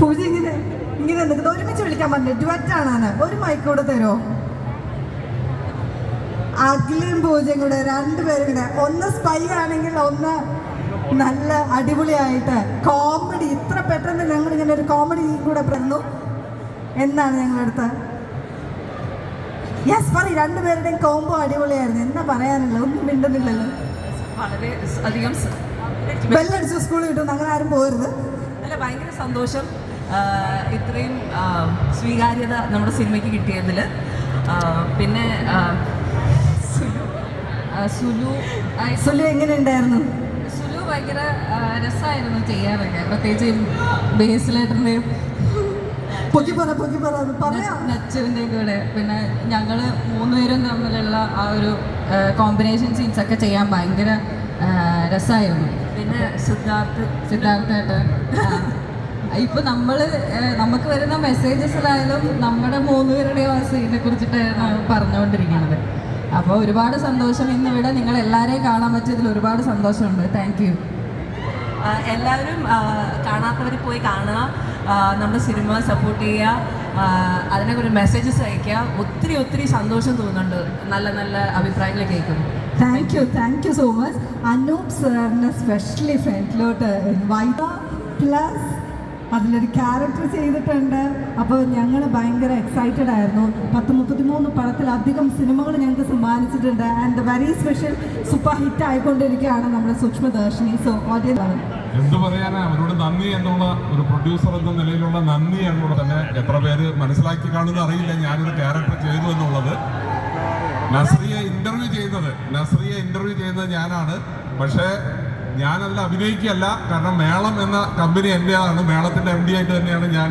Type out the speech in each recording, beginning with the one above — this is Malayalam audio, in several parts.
പൂജ ഇങ്ങനെ ഇങ്ങനെ നിൽക്കുന്നത് ഒരുമിച്ച് വിളിക്കാൻ പറഞ്ഞു ഡുവറ്റാണ് ഒരു മൈക്കൂടെ തരുമോ? അഖിലും പൂജയും കൂടെ രണ്ടുപേരും കൂടെ. ഒന്ന് സ്പൈ ആണെങ്കിൽ ഒന്ന് നല്ല അടിപൊളിയായിട്ട് കോമഡി ഇത്ര പെട്ടെന്ന് ഞങ്ങൾ ഇങ്ങനെ ഒരു കോമഡി കൂടെ പറഞ്ഞു എന്നാണ് ഞങ്ങളടുത്ത് യെസ് പറ രണ്ടുപേരുടെയും കോംബോ അടിപൊളിയായിരുന്നു. എന്താ പറയാനുള്ളത്? ഒന്നും മിണ്ടുന്നില്ലല്ലോ. വളരെ അധികം ബെല്ലടിച്ചു സ്കൂളിൽ കിട്ടും അങ്ങനെ ആരും പോകരുത് അല്ല ഭയങ്കര സന്തോഷം. ഇത്രയും സ്വീകാര്യത നമ്മുടെ സിനിമയ്ക്ക് കിട്ടിയതിൽ പിന്നെ സുലു സുലു എങ്ങനെ ഉണ്ടായിരുന്നു സുലു ഭയങ്കര രസമായിരുന്നു ചെയ്യാനൊക്കെ. പ്രത്യേകിച്ച് ബേസിലേട്ടന്റെയും നച്ചുവിന്റെ കൂടെ. പിന്നെ ഞങ്ങൾ മൂന്നുപേരും തമ്മിലുള്ള ആ ഒരു കോമ്പിനേഷൻ സീൻസ് ഒക്കെ ചെയ്യാൻ ഭയങ്കര രസമായിരുന്നു പിന്നെ സിദ്ധാർത്ഥ് ഇപ്പൊ നമ്മൾ നമുക്ക് വരുന്ന മെസ്സേജസിലായാലും നമ്മുടെ മൂന്നുപേരുടെയും ആ സീനെ കുറിച്ചിട്ടാണ് പറഞ്ഞുകൊണ്ടിരിക്കുന്നത്. അപ്പോൾ ഒരുപാട് സന്തോഷം. ഇന്ന് ഇവിടെ നിങ്ങൾ എല്ലാവരെയും കാണാൻ പറ്റിയതിൽ ഒരുപാട് സന്തോഷമുണ്ട്. താങ്ക് യു എല്ലാവരും കാണാത്തവർ പോയി കാണുക. നമ്മുടെ സിനിമ സപ്പോർട്ട് ചെയ്യുക. അതിനൊക്കെ ഒരു മെസ്സേജസ് അയക്കുക ഒത്തിരി ഒത്തിരി സന്തോഷം തോന്നുന്നുണ്ട്. നല്ല നല്ല അഭിപ്രായങ്ങൾ കേൾക്കുന്നു. Thank you thank you so much Anoop സാറിനെ സ്പെഷ്യലി ഫ്രണ്ടിലോട്ട് ഇൻവൈറ്റ് പ്ലസ് അതിലൊരു ക്യാരക്ടർ ചെയ്തിട്ടുണ്ട്. അപ്പോൾ ഞങ്ങൾ ഭയങ്കര എക്സൈറ്റഡ് ആയിരുന്നു. പത്ത് മുപ്പത്തിമൂന്ന് പടത്തിലധികം സിനിമകൾ ഞങ്ങൾക്ക് സമ്മാനിച്ചിട്ടുണ്ട്. And very special super hit ആയിക്കൊണ്ടിരിക്കുകയാണ് നമ്മുടെ സൂക്ഷ്മദർശിനി. സോ ഓഡിയൻസ് എന്ത് പറയാനാ അവരോട് നന്ദി എന്നുള്ള ഒരു പ്രൊഡ്യൂസർ എന്ന നിലയിലുള്ള നന്ദി എന്നുള്ള തന്നെ എത്ര പേര് മനസ്സിലാക്കി കാണുന്നത് അറിയില്ല. ഞാനൊരു ക്യാരക്ടർ ചെയ്തു എന്നുള്ളത്. നസ്രിയെ ഇന്റർവ്യൂ ചെയ്യുന്നത് നസ്രിയെ ഇന്റർവ്യൂ ചെയ്യുന്നത് ഞാനാണ്. പക്ഷേ ഞാനല്ല അഭിനയിക്കുകയല്ല കാരണം മേളം എന്ന കമ്പനി എന്റെതാണ് മേളത്തിന്റെ എം ഡി ആയിട്ട് തന്നെയാണ് ഞാൻ.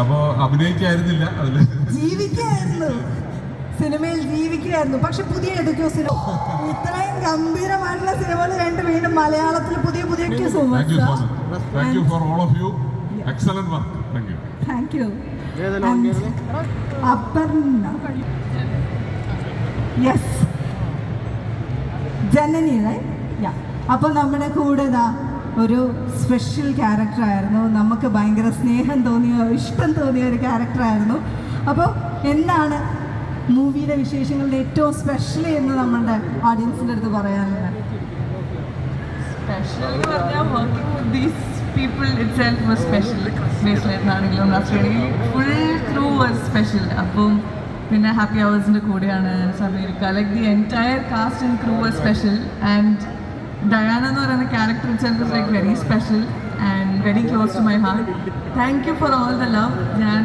അപ്പോൾ അഭിനയിക്കായിരുന്നില്ല. അതിൽ സിനിമയിൽ ജീവിക്കുകയായിരുന്നു. പക്ഷെ പുതിയ ഏതൊക്കെയോ സിനിമ ഇത്രയും ഗംഭീരമായിട്ടുള്ള സിനിമകൾ രണ്ട് വീണ്ടും മലയാളത്തിൽ പുതിയ പുതിയ thank you Aparna. Yes Janani yeah അപ്പോൾ നമ്മുടെ കൂടെ ഇതാ ഒരു സ്പെഷ്യൽ ക്യാരക്ടർ ആയിരുന്നു. നമുക്ക് ഭയങ്കര സ്നേഹം തോന്നിയ ഇഷ്ടം തോന്നിയ ഒരു ക്യാരക്ടർ ആയിരുന്നു. അപ്പോൾ എന്താണ് മൂവിയുടെ വിശേഷങ്ങളുടെ ഏറ്റവും സ്പെഷ്യൽ എന്ന് നമ്മളുടെ ഓഡിയൻസിന്റെ അടുത്ത് പറയാനുള്ളത്. അപ്പം പിന്നെ ഹാപ്പി അവേഴ്സിന്റെ കൂടെയാണ് സമീരിക്ക like the entire cast and crew was special and Diana എന്ന് പറയുന്ന character itself is like very special and very close to my heart thank you for all the love ഞാൻ